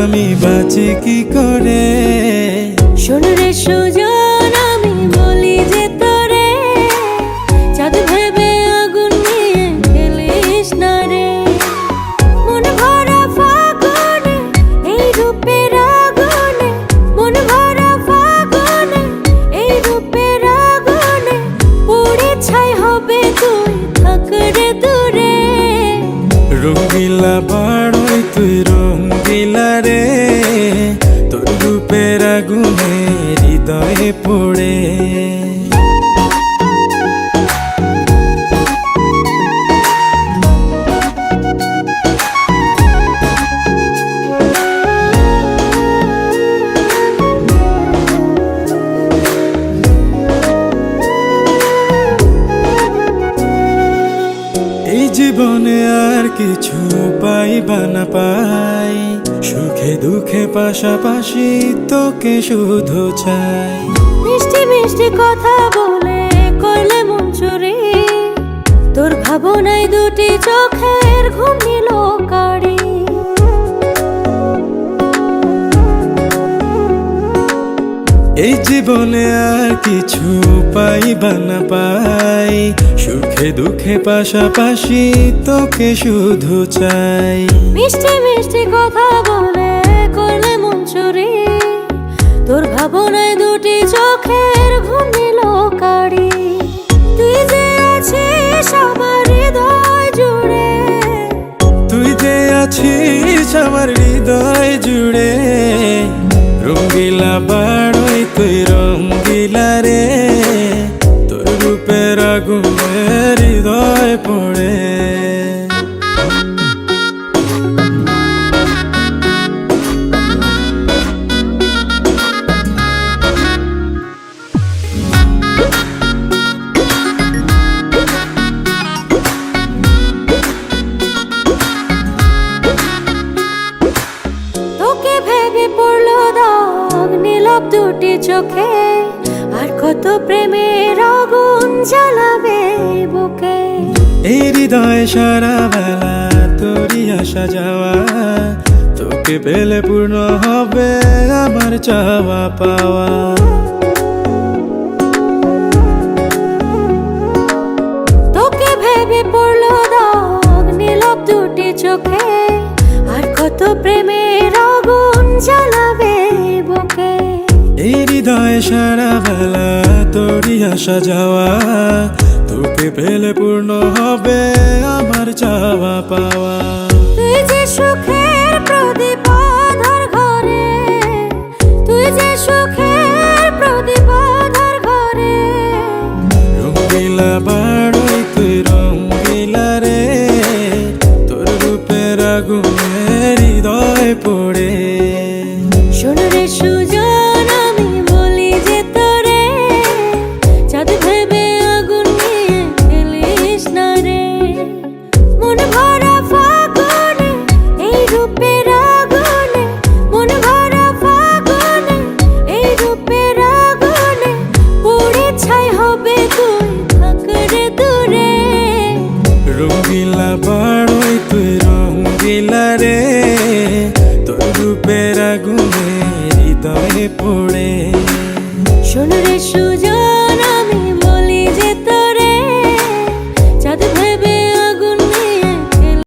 আমি বাঁচি কি করে? শোনরে সুজন আমি বলি যে তোরে চাঁদ ভেবে আগুন নিয়ে খেলিস না রে। মন ভরা ফাগুনে এই রূপের আগুনে মন ভরা ফাগুনে এই রূপের আগুনে পুড়ে ছাই হবে তুই থাক রে দূরে। রঙ্গিলা বাড়ই তুই রে তোর রূপের আগুনে হৃদয়ে পড়ে। জীবনে আর কিছু পাইবা না পাই। সুখে দুঃখে পাশাপাশি তোকে শুধু চাই। মিষ্টি মিষ্টি কথা বলে করলে মন চুরি। তোর ভাবনায় দুটি চোখের ঘুম নিল এই জীবনে আর কিছু পাইবা না পাই। সুখে দুঃখে পাশাপাশি তোকে শুধু চাই। মিষ্টি মিষ্টি কথা বলে করলে মন চুরি তোর ভাবনায় দুটি চোখের ঘুম নিল কারি তুই যে আছিস আমার হৃদয় জুড়ে। তুই যে আছিস আমার হৃদয় জুড়ে। রঙ্গিলা আগুনে হৃদয় পড়ে। দুটি চোখে। আর কত প্রেমের আগুন জ্বালাবে বুকে। এই হৃদয় সারা বেলা তোরই আসা যাওয়া তোকে পেলে পূর্ণ হবে আমার চাওয়া পাওয়া। তোকে ভেবে পড়ল দাগ নীলব দুটি চোখে আর কত প্রেমের আগুন জ্বালাবে বুকে। এই হৃদয় সারা বেলা আসা যাওয়া তোকে পেলে পূর্ণ হবে আমার চাওয়া পাওয়া। তুই যে সুখের প্রদীপ আধার ঘরে তুই যে সুখের প্রদীপ আধার ঘরে। রঙ্গিলা বাড়ই তুই রঙ্গিলা রে তোর রূপের আগুনে হৃদয় পড়ে। পড়ে। শোনরে সুজন